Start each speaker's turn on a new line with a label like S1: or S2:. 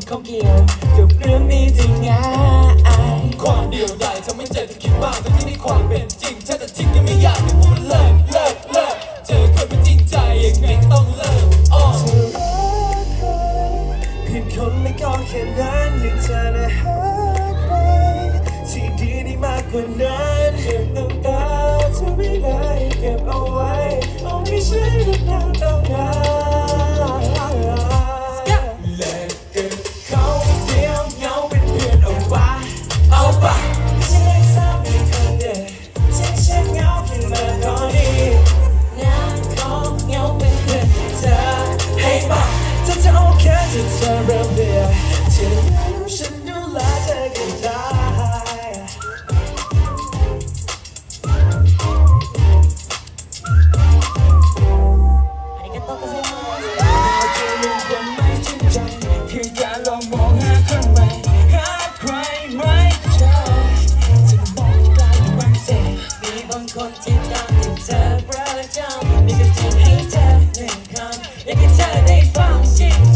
S1: ดข้องเกี่ยวกับเรื่องนี้จริงไง
S2: ความเดียวดายทำให้เจเธอคิดมากทั้ที่ในความเป็นจริงถ้าจะทิ้งก็ไม่อยากให้พูดเลิกเลิกเลิกเจอคนไม่จริงใจยังไงต้องเลิกอ้อ
S1: เธอเพียงคนและก็แค่นั้นยังจะหาใครที่ดีได้มากกว่านั้นยังต้อง ลองมองหาคนใหม่หาใครไหมเจอจะบอกกันบางสิ่มีบางคนที่ตามติดเธอประจำอยากจะ
S2: ให้เธอหนึ่งคำ
S1: อยากให้เธอได้ฟังจริง